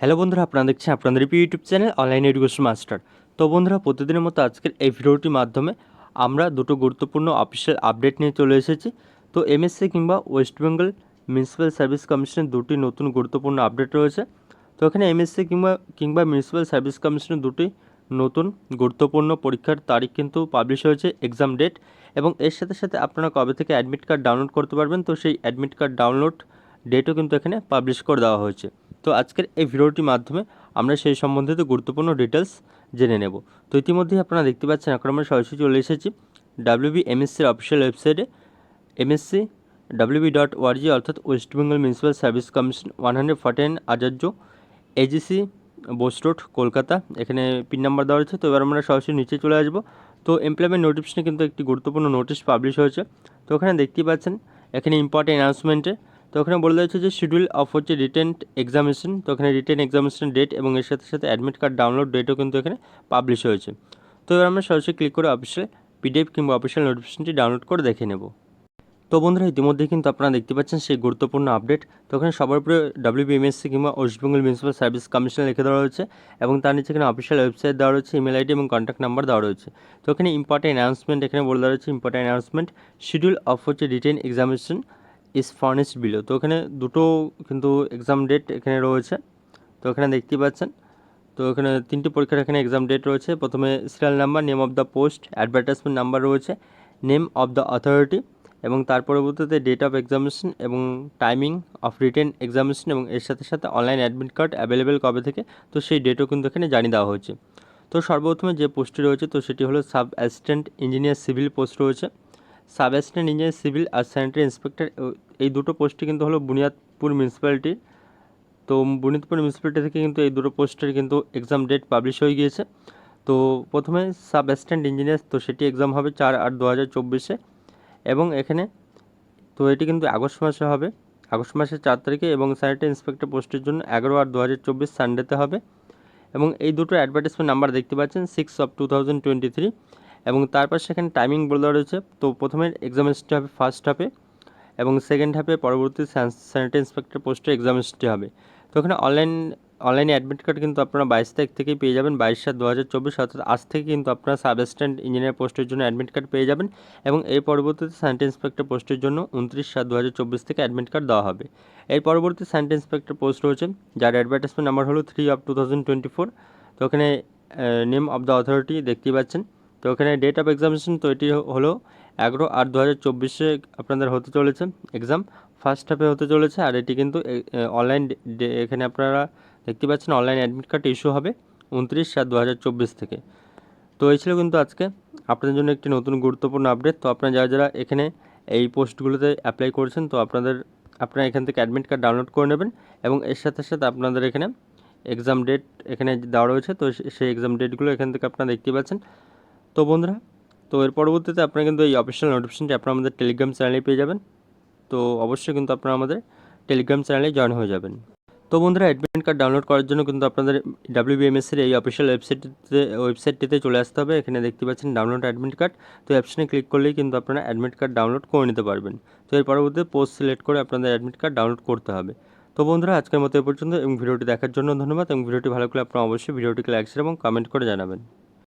Hello বন্ধুরা, আপনারা দেখছেন আপনাদের YouTube channel online education master. তো বন্ধুরা, প্রতিদিনের মতো আজকের এই ভিডিওটির মাধ্যমে আমরা দুটো গুরুত্বপূর্ণ অফিসিয়াল আপডেট নিয়ে চলে এসেছি। তো এমএসসি কিংবা ওয়েস্ট বেঙ্গল মিউনিসিপ্যাল সার্ভিস কমিশনের দুটি নতুন গুরুত্বপূর্ণ আপডেট রয়েছে। তো এখানে এমএসসি কিংবা কিংবা মিউনিসিপ্যাল সার্ভিস কমিশনের দুটি নতুন গুরুত্বপূর্ণ পরীক্ষার তারিখ কিন্তু পাবলিশ হয়েছে এক্সাম ডেট এবং এর সাথে সাথে আপনারা কবে থেকে অ্যাডমিট কার্ড ডাউনলোড করতে পারবেন, তো সেই অ্যাডমিট কার্ড ডাউনলোড ডেটও কিন্তু এখানে পাবলিশ করে দেওয়া হয়েছে। তো আজকের এই ভিডিওটির মাধ্যমে আমরা সেই সম্বন্ধিত গুরুত্বপূর্ণ ডিটেলস জেনে নেব। তো ইতিমধ্যেই আপনারা দেখতে পাচ্ছেন, এখন আমরা সরাসরি চলে এসেছি ডাব্লিউবি এমএসসির অফিসিয়াল ওয়েবসাইটে এমএসসি ডাব্লিউবি ডট ওআরজি অর্থাৎ West Bengal Municipal Service Commission one hundred forty nine Acharya AGC Bose road Kolkata. এখানে পিন নাম্বার দেওয়া রয়েছে, তো এবার আমরা সরাসরি নিচে চলে আসব। তো এমপ্লয়মেন্ট নোটিফিকেশনে কিন্তু একটি গুরুত্বপূর্ণ নোটিশ পাবলিশ হয়েছে। তো ওখানে দেখতেই পাচ্ছেন, এখানে ইম্পর্টেন্ট অ্যানাউন্সমেন্টে তো ওখানে বলে দিয়েছে যে শিডিউল অফ হচ্ছে রিটেন এক্সামিনেশন তো ওখানে রিটেন এক্সামিনেশন ডেট এবং এর সাথে সাথে অ্যাডমিট কার্ড ডাউনলোড ডেটও কিন্তু এখানে পাবলিশ হয়েছে। তো এবার আমরা সরাসরি ক্লিক করে অফিসিয়াল পিডিএফ কিংবা অফিসিয়াল নোটিফিকেশনটি ডাউনলোড করে দেখে নেব। তো বন্ধুরা, ইতিমধ্যে কিন্তু আপনারা দেখতে পাচ্ছেন সেই গুরুত্বপূর্ণ আপডেট তো ওখানে সবার উপরে ডাব্লিউবিএমএসসি কিংবা West Bengal Municipal Service Commission লিখে দেওয়া রয়েছে এবং তার নিচে এখানে অফিসিয়াল ওয়েবসাইট দেওয়া রয়েছে ইমেল আইডি এবং কন্ট্যাক্ট নাম্বার দেওয়া রয়েছে। তো এখানে ইম্পর্টেন্ট অ্যানাউন্সমেন্ট এখানে বলে দেওয়া রয়েছে ইম্পর্টেন্ট অ্যানাউন্সমেন্ট শিডিউল অফ হচ্ছে written examination is furnished below তো এখানে দুটো কিন্তু এক্সাম ডেট এখানে রয়েছে। তো এখানে দেখতেই পাচ্ছেন। তো এখানে তিনটি পরীক্ষার এখানে এক্সাম ডেট রয়েছে। প্রথমে serial number name of the post advertisement number রয়েছে নেম অফ দ্য অথরিটি এবং তার পরবর্তীতে ডেট অফ এক্সামিনেশন এবং টাইমিং অফ রিটেন এক্সামিনেশন এবং এর সাথে সাথে অনলাইন অ্যাডমিট কার্ড অ্যাভেলেবেল কবে থেকে, তো সেই ডেটও কিন্তু এখানে জানিয়ে দেওয়া হয়েছে। তো সর্বপ্রথমে যে পোস্টটি রয়েছে, তো সেটি হলো sub assistant engineer civil post রয়েছে। সাব অ্যাসিস্ট্যান্ট ইঞ্জিনিয়ার, সিভিল আর স্যানিটারি ইন্সপেক্টর এই দুটো পোস্টই কিন্তু হলো বুনিয়াদপুর মিউনিসিপ্যালিটি। তো বুনিয়াদপুর মিউনিসিপ্যালিটি থেকে কিন্তু এই দুটো পোস্টের কিন্তু এক্সাম ডেট পাবলিশ হয়ে গিয়েছে। তো প্রথমে সাব অ্যাসিস্ট্যান্ট ইঞ্জিনিয়ার, তো সেটি এক্সাম হবে চার আট দু হাজার চব্বিশে। এবং এখানে, তো এটি কিন্তু আগস্ট মাসে হবে। আগস্ট মাসের চার তারিখে এবং স্যানিটারি ইন্সপেক্টর পোস্টের জন্য এগারো আট দু হাজার চব্বিশ সানডেতে হবে। এবং এই দুটো অ্যাডভার্টাইজমেন্ট নাম্বার দেখতে পাচ্ছেন six of two thousand twenty three এবং তারপর সেখানে টাইমিং বলে দেওয়া রয়েছে। তো প্রথমে এক্সামিনেশনটি হবে ফার্স্ট হাফে এবং সেকেন্ড হাফে পরবর্তী স্যানিটারি ইন্সপেক্টর পোস্টের এক্সামিনেশনটি হবে। তো ওখানে অনলাইন অনলাইনে অ্যাডমিট কার্ড কিন্তু আপনারা বাইশ তারিখ থেকেই পেয়ে যাবেন। বাইশ সাত দু হাজার চব্বিশ অর্থাৎ আজ থেকে কিন্তু আপনারা সাব অ্যাসিস্ট্যান্ট ইঞ্জিনিয়ার পোস্টের জন্য অ্যাডমিট কার্ড পেয়ে যাবেন এবং এর পরবর্তীতে স্যানিটারি ইন্সপেক্টর পোস্টের জন্য উনত্রিশ সাত দু হাজার চব্বিশ থেকে অ্যাডমিট কার্ড দেওয়া হবে। এর পরবর্তী স্যানিটারি ইন্সপেক্টর পোস্ট রয়েছে, যার অ্যাডভার্টাইজমেন্ট নাম্বার হলো three of two thousand twenty four তো ওখানে নেম অফ দ্য অথরিটি দেখতেই পাচ্ছেন। তো ওখানে ডেট অফ এক্সামিনেশন তো এটি হলো এগারো আট দু হাজার চব্বিশে আপনাদের হতে চলেছে এক্সাম ফার্স্ট হাফে হতে চলেছে আর এটি কিন্তু অনলাইন এখানে আপনারা দেখতে পাচ্ছেন অনলাইন অ্যাডমিট কার্ড ইস্যু হবে উনত্রিশ সাত দু হাজার চব্বিশ থেকে। তো এই ছিল কিন্তু আজকে। আপনাদের জন্য একটি নতুন গুরুত্বপূর্ণ আপডেট তো আপনারা যারা যারা এখানে এই পোস্টগুলোতে অ্যাপ্লাই করেছেন, তো আপনাদের, আপনারা এখান থেকে অ্যাডমিট কার্ড ডাউনলোড করে নেবেন এবং এর সাথে সাথে আপনাদের এখানে এক্সাম ডেট এখানে দেওয়া রয়েছে। তো সেই এক্সাম ডেটগুলো এখান থেকে আপনারা দেখতে পাচ্ছেন। তো বন্ধুরা, তো এর পরবর্তীতে আপনারা কিন্তু এই অফিসিয়াল নোটিফিকেশনটি আপনারা আমাদের টেলিগ্রাম চ্যানেলে পেয়ে যাবেন। তো অবশ্যই কিন্তু আপনারা আমাদের টেলিগ্রাম চ্যানেলে জয়েন হয়ে যাবেন। তো বন্ধুরা অ্যাডমিট কার্ড ডাউনলোড করার জন্য কিন্তু আপনাদের ডাব্লিউবিএমএসের এই অফিসিয়াল ওয়েবসাইটটিতে ওয়েবসাইটটিতে চলে আসতে হবে। এখানে দেখতে পাচ্ছেন ডাউনলোড অ্যাডমিট কার্ড তো অপশনে ক্লিক করলেই কিন্তু আপনারা অ্যাডমিট কার্ড ডাউনলোড করে নিতে পারবেন। তো এর পরবর্তীতে পোস্ট সিলেক্ট করে আপনাদের অ্যাডমিট কার্ড ডাউনলোড করতে হবে। তো বন্ধুরা, আজকের মতো এ পর্যন্ত এবং ভিডিওটি দেখার জন্য ধন্যবাদ। এবং ভিডিওটি ভালো লাগলে আপনারা অবশ্যই ভিডিওটিকে লাইক শেয়ার এবং কমেন্ট করে জানাবেন।